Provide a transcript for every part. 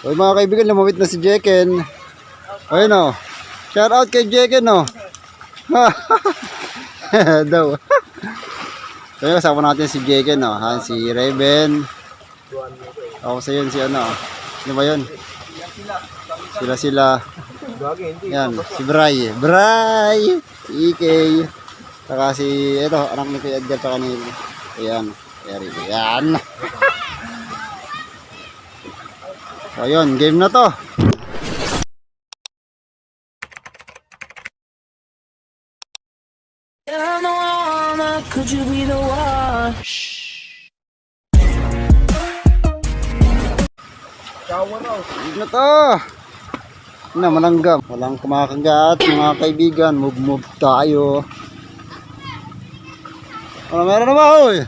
Oy mga kaibigan, lumawit na si Jekken. Ayun o. Shout out kay Jekken o. Daw. so yun, kasama natin si Jekken o. Ha? Si Raven. Ako sa yun si ano. Ano ba yun? Sila sila. Yan, si Bray. Bray! EK. Saka si, ito, anak ni Kuya Edgar sa kanil. Ayan. Ayan. Ayan. So, yun, game na to. Could you be the one? Game na to. Na, malanggam. Walang kumakagat, mga kaibigan. Move, move tayo. Ano meron na ba, oy?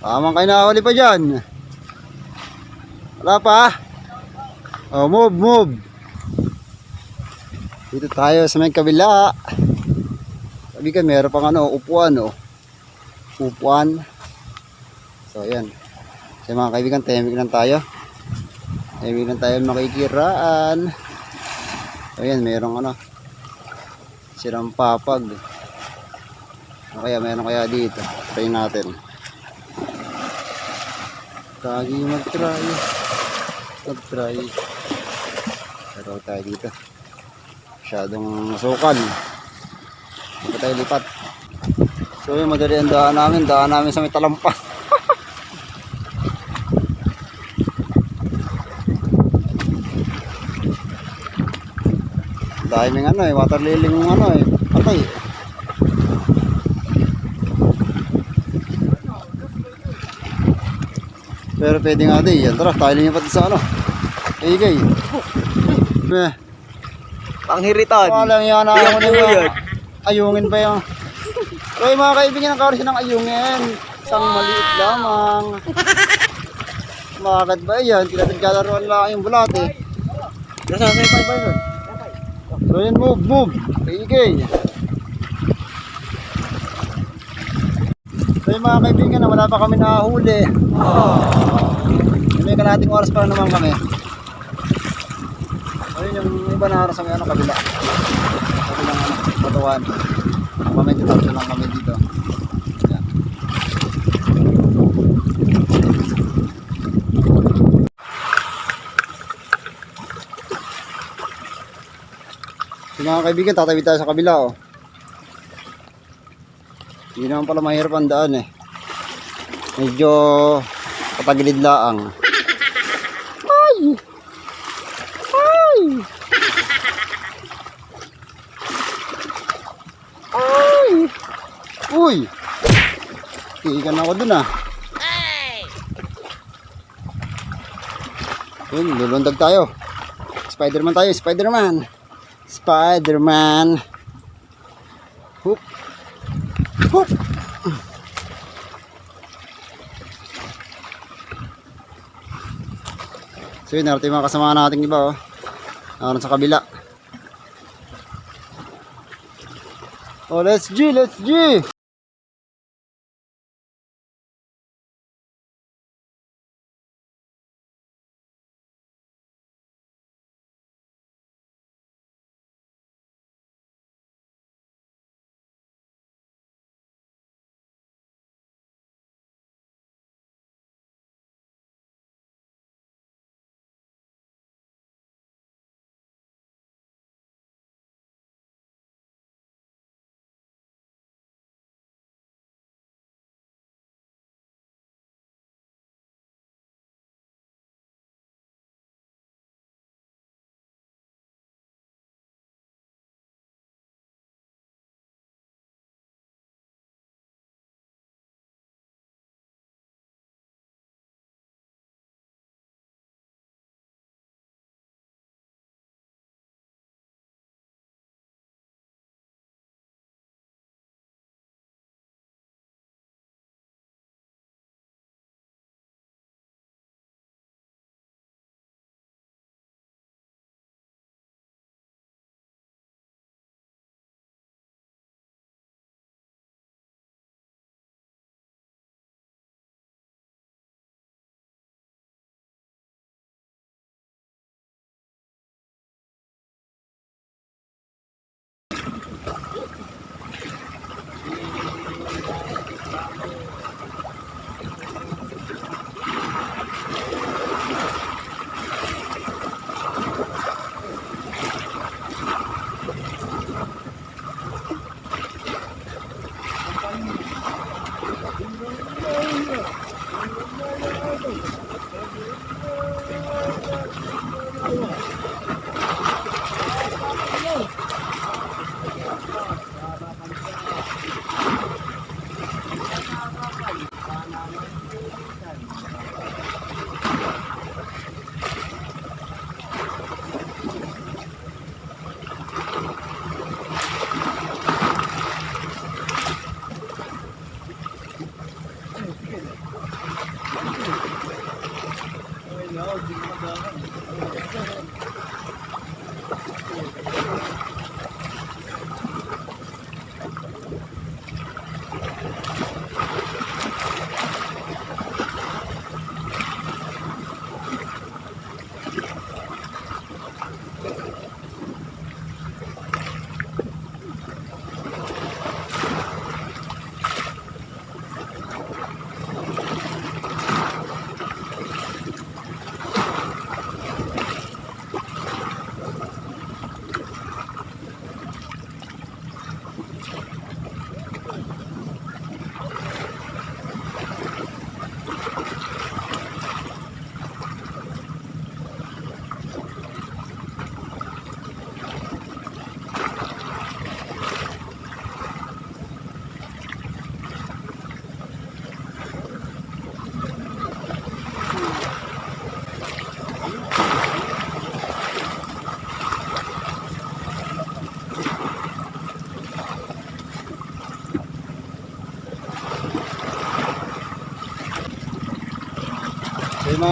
Tamang kayo nakahuli pa dyan. Wala pa? Oh, move, move. Dito tayo sa may kabila. Sabi ka, meron pang ano, upuan, oh. Upuan. So, ayan. So, mga kaibigan, tahimik lang tayo. Tahimik lang tayo makikiraan. So, ayan, merong ano. Sirang papag. Ano kaya, meron kaya dito. Try natin. Lagi mag-try. Mag-try. Pero tayo dito. Masyadong masukal. Hindi tayo lipat. So yun, madali ang daan namin. Daan namin sa may talampas. Dahil ng ano eh, water lily ng ano eh. Patay. Pero pwede nga di. Yan, tara, tayo lipat sa ano. Igay. Eh, Panghiritan. Walang yan na mo yan. ayungin pa yung. So yung mga kaibigan, ang karoon ng ayungin. Isang maliit lamang. Bakit ba yan? Tinatagkalaroan lang yung bulate. Nasa sa ipay ba yun? So yun, move, move. Kayigay. So yung mga kaibigan, wala pa kami nakahuli. May kalating oras pa naman kami. Iba sa may ano kabila. Kabilang ano, batuan. Kami tatlo lang kami dito. Yan. So mga kaibigan, tatawid tayo sa kabila oh. Hindi naman pala mahirap ang daan eh. Medyo patagilid laang. Ay! Ay! Ay! Uy! Iikan ako dun ah. Yun, lulundag tayo. Spiderman tayo, Spiderman. Spiderman. Hoop. Hoop. So yun, narating mga kasama nating iba oh. Naroon sa kabila. Oh, let's G, let's G.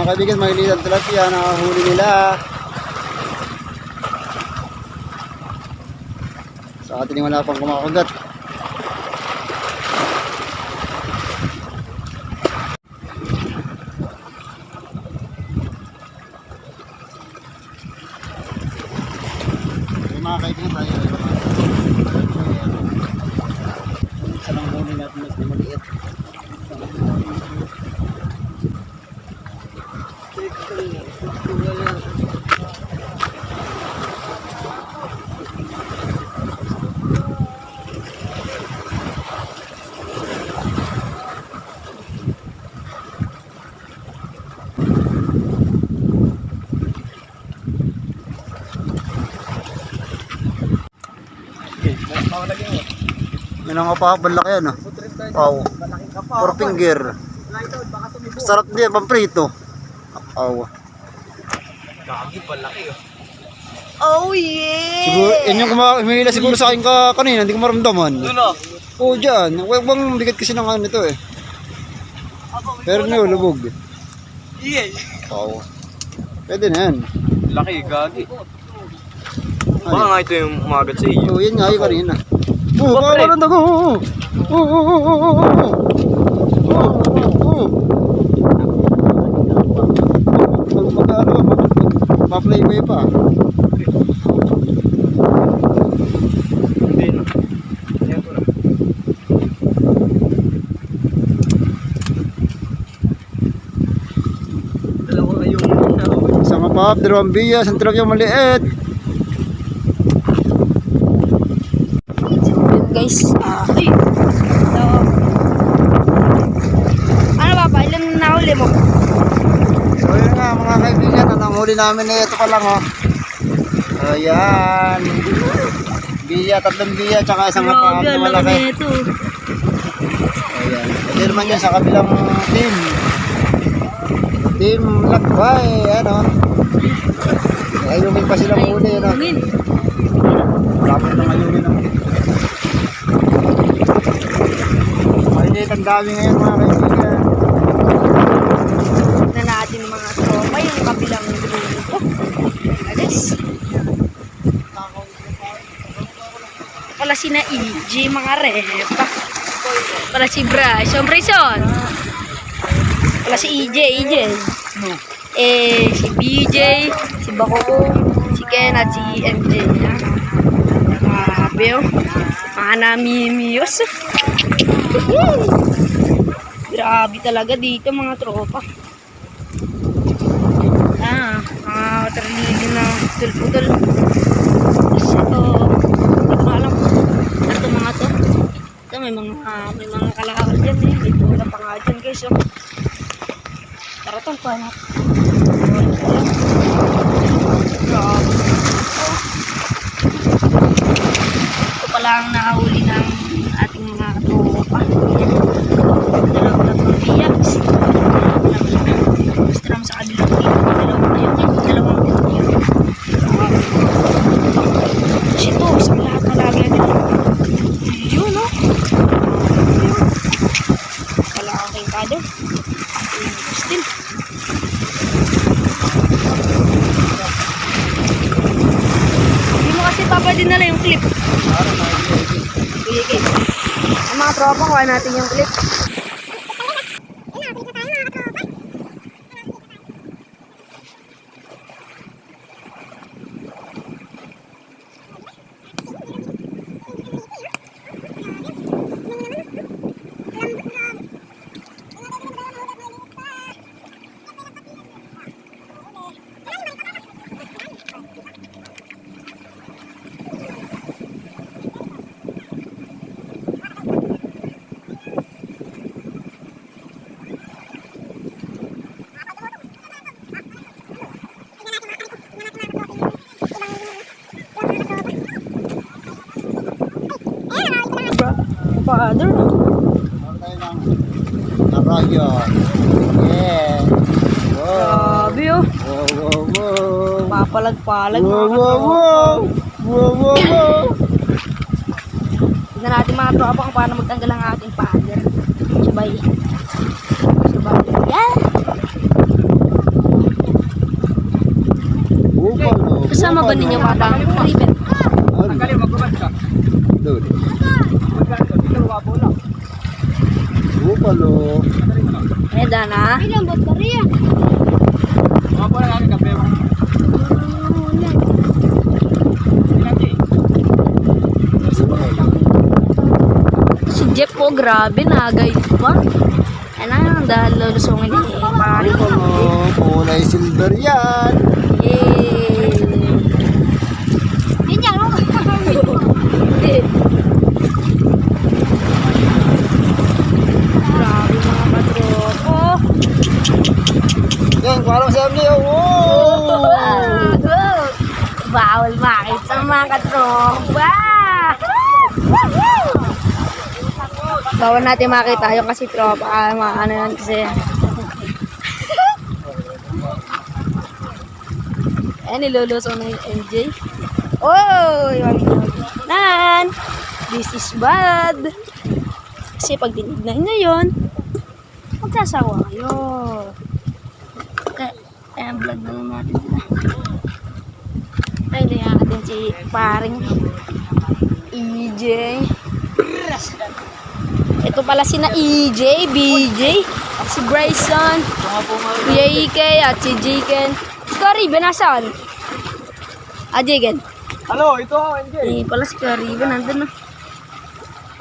mga kaibigan, maliliit ang tilapia, nakahuli nila. Sa atin wala pang kumakagat. May nangapahapal laki yan ah. Pau. Four finger. Sarap din, pamprito. Pau. Gagi, palaki oh. Oh yeah! Siguro, yan yung kuma- humihila siguro sa akin ka kanina, hindi ko maramdaman. Doon oh. Oo, dyan. Huwag bang bigat kasi ng ano ito eh. Pero nyo, lubog. Yes. Oo. Pwede na yan. Laki, gagi. Ano? Baka nga ito yung umagat sa iyo. Oo, yan nga yung kanina. Walang dago. Oo, oo, oo, oo, oo, oo. Oo, oo, oo. Mag, mag, ano, mag, ma-playway pa. Dalawa yung Isang kapap, dalawang biya, isang truck yung maliit. Yun guys. Ah, ay. So, ano ba ba? Ilan na huli mo? So yun nga mga kaibigan, ang nanghuli namin na ito pa lang oh. Ayan. Biya, tatlong biya, tsaka isang kapap na malaki. ito. Ayan. Ito naman yun sa kabilang team. Team Lakbay, ano. Ayungin pa sila muli, ano. Hungin. Dapat na ayungin ang Mainit ang dami ngayon mga kaibigan. Na natin mga tropa yung kabilang grupo. Alis. Pala si na EJ mga repa. Pala si Bryson. Bryson. Pala si EJ. EJ. Eh, si BJ, si Bakokong, si Ken at si MJ. Grabe oh. Mga namimiyos. Grabe talaga dito mga tropa. Ah, mga water lily na putol-putol. Tapos ito, hindi ko alam ito mga to. Ito may mga, may mga kalahal dyan eh. May bola pa nga dyan guys. Oh. Tara tong pa na. Grabe. Ito pala ang nakahuli ng tropa. Dalawang tatlong biyags. Gusto naman sa kabilang team. Dalawang ayun yan. Dalawang team. Grabe. Kasi ito, isang lahat na lagi yan. Yun, no? Yun. Wala kang kado. Ayun, still. dinala yung clip. Sige, okay. Ang mga tropa, kuha natin yung clip. Father. Meron tayo ng arroyo. Yeah. Wow. Grabe oh. Wow, wow, wow. Papalag-palag Wow, mga wow, wow. Wow, wow, wow. Tignan natin mga tropa kung paano magtanggal ang ating father. Sabay. Sabay. Bupalo. Kasama ba ninyo patang ribbon? Ano? Kali, magbabad ka. Lang. Bupalo. Eh, dana. Ilang baterya? Wapo lang ang kape mo. Lagi. Si Jeff po, grabe, nagay pa. Ano, dahil lulusungin ni. Bupalo. Kulay silver yan. Eh. Hindi. Grabe mga katropo. Yan, parang sabi niya. Wow. Bawal makita mga katropa. Bawal natin makita yung kasi tropa. Ah, mga ano yan kasi. Eh, nilulusong na yung MJ. Oh, Nan, this is bad. Kasi pag tinignan nyo yun, magsasawa kayo. Kaya vlog na lang natin sila. Ay, nga natin si paring EJ. Ito pala si na EJ, BJ, si Bryson, Kuya Ike, at si Jiken. Si Karibe, nasaan? Ah, Jiken. Ano, ito ako, NJ. Eh, pala si Karibe, nandun na.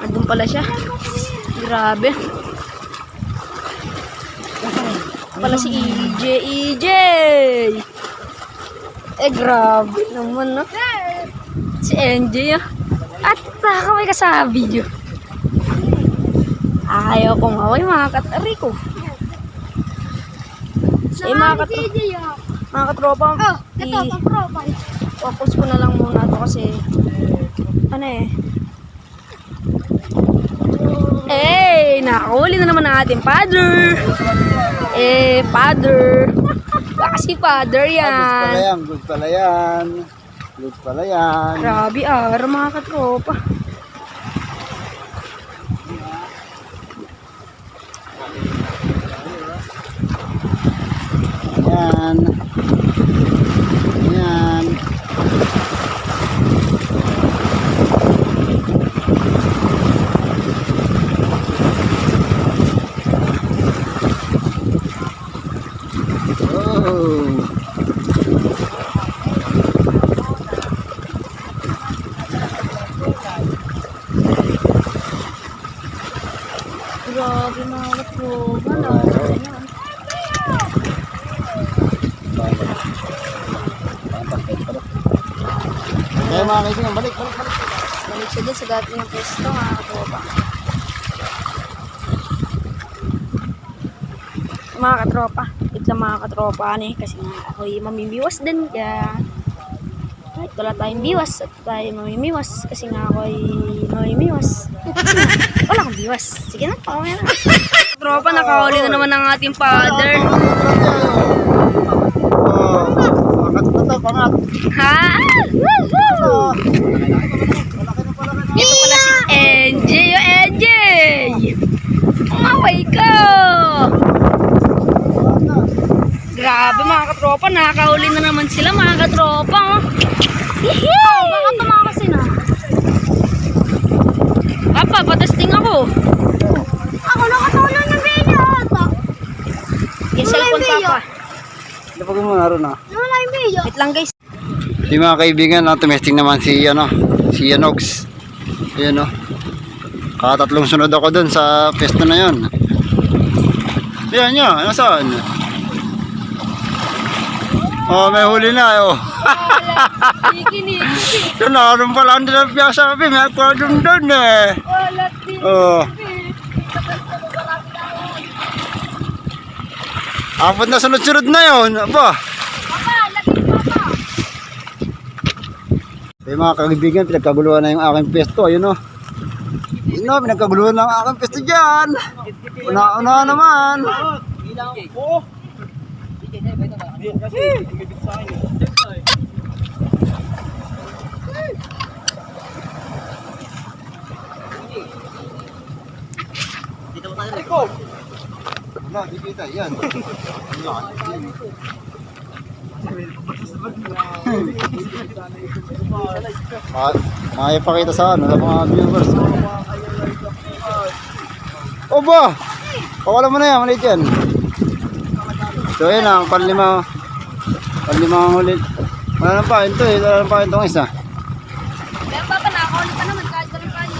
Nandun pala siya. Grabe. Pala si EJ, EJ! Eh, grabe naman, no? Si NJ, ah. At nakakamay ka sa video. Ayaw ko maway mga katari ko. Eh, mga katropa. Mga katropa. i- Focus ko na lang muna to kasi ano eh. Eh, nakahuli na naman ang ating father. Eh, father. Baka si father Good pala yan. yan. Good pala yan. Good pala yan. Grabe ah, mga katropa. Yan. Yan. Oh. Grabe mga katropa. Nakakaya yan. Kaya mga kaibigan, balik, siya dun sa dati ng pwesto mga katropa. Mga katropa. Ito mga katropa ni kasi nga ako'y mamimiwas din kaya kahit wala tayong biwas at tayo mamimiwas kasi nga ako'y mamimiwas. Wala akong biwas. Sige na, pawaya na. Tropa, nakahuli na naman ang ating father. Oh, na pangat. Ha? Woohoo! Ito pala si NJ, o NJ! Umaway ka! Grabe mga katropa, nakakahuli na naman sila mga katropa. Oh. Baka tumakas na. Papa, patesting ako. Ako nakatulong ng video. Yung cellphone, Papa. Lapag mo naroon ah. Video. Wait lang, guys. Di mga kaibigan, no, tumesting naman si ano, si Yanox. Ayan no. Katatlong sunod ako dun sa pesto na yon. Ayan niya, nasaan? Oh, may huli na oh. Yun, naroon pala ang dinapya sabi, may aquarium dun eh. Wala, Oh. Apat na sunod-sunod na yun. Aba. Eh mga kaibigan, pinagkaguluhan na yung aking pesto. Ayun o. Yun o, pinagkaguluhan na ang aking pesto dyan. Una-una naman. Bibit sa akin. Ikaw. Wala, di kita. Yan. Ma Makipakita sa ano, mga viewers. Oba! Pawala mo na yan, maliit yan. So yun ang panlima. Panlima ang ulit. Wala nang pain to eh. Wala nang pain tong isa. Pero Papa, nakakaulit pa naman kahit ganun pa yun.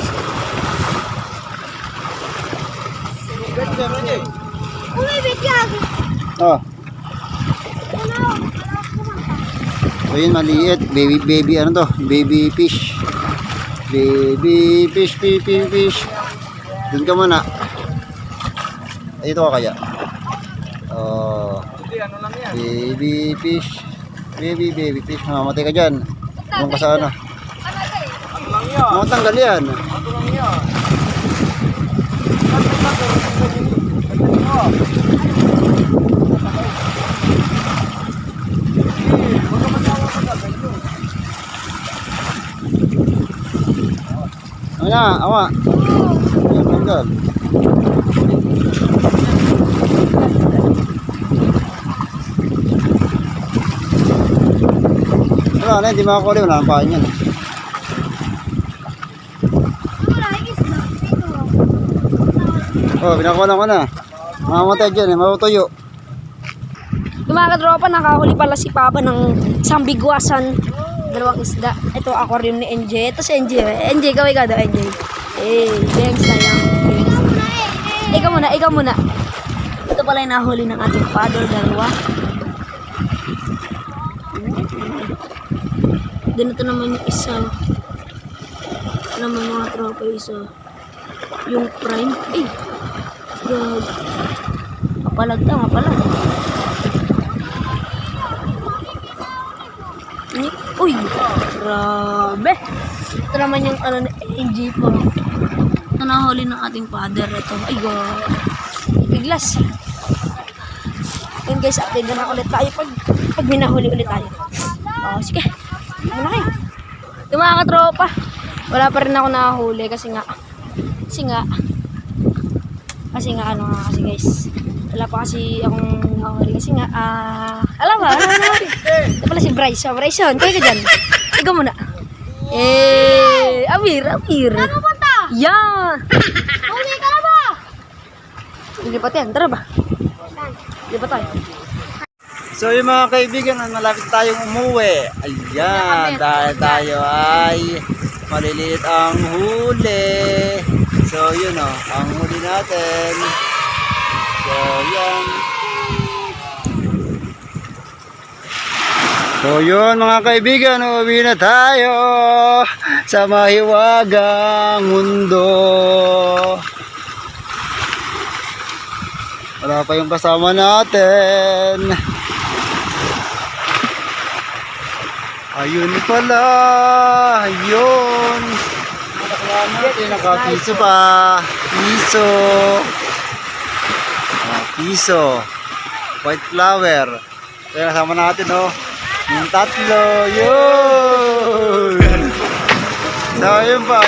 May video. Oh. So yun, maliit. Baby, baby, ano to? Baby fish. Baby fish, baby fish. Doon ka muna. Ito ka kaya. Oh, ano baby fish. Baby, baby fish. Mamatay ka dyan. Doon ka sa ano. Ano lang yan. Ano lang yan. Na, awa. Yan, tanggal. Wala na, hindi makakuli. Wala nang pain yan. Oh, pinakuha ko na. Mamamatay dyan eh, matutuyo. Yung mga katropa, nakahuli pala si Papa ng isang. Dalawang isda. Ito, aquarium ni NJ. Ito si NJ. eh. NJ, gawin ka daw, NJ. Eh, thanks na lang. Ikaw muna, ikaw muna. Ito pala yung nahuli ng ating father, dalawa. Then ito naman yung isa. Ito naman mga tropa isa. Yung prime. Eh, gag. Mapalag na, mapalag. Ni- Uy, grabe. Ito naman yung ano, NG po. Ito nahuli ng ating father. Ito, ay God. Biglas. Yun guys, update na ulit tayo pag, pag minahuli ulit tayo. Oh, sige. Muna kayo. Yung mga katropa, wala pa rin ako nakahuli kasi nga, kasi nga, kasi nga ano nga kasi guys, wala pa kasi akong nakahuli kasi nga, ah, alam ba, alam mo Ito pala si Bryce. So, Bryce yun. Kaya ka dyan. Ikaw muna. Eh, Amir, Amir. Saan pupunta? Yan. Huli ka na ba? Lilipat yan. Tara ba? Lipat tayo. So yung mga kaibigan, malapit tayong umuwi. Ayan, dahil tayo ay maliliit ang huli. So yun o, ang huli natin. So yan. So yun mga kaibigan, uuwi na tayo sa mahiwagang mundo. Wala pa yung kasama natin. Ayun pala. Ayun. Nakapiso pa. Piso. Ah, piso. White flower. Kaya kasama natin oh. Yung tatlo. Yun. So ayun pa.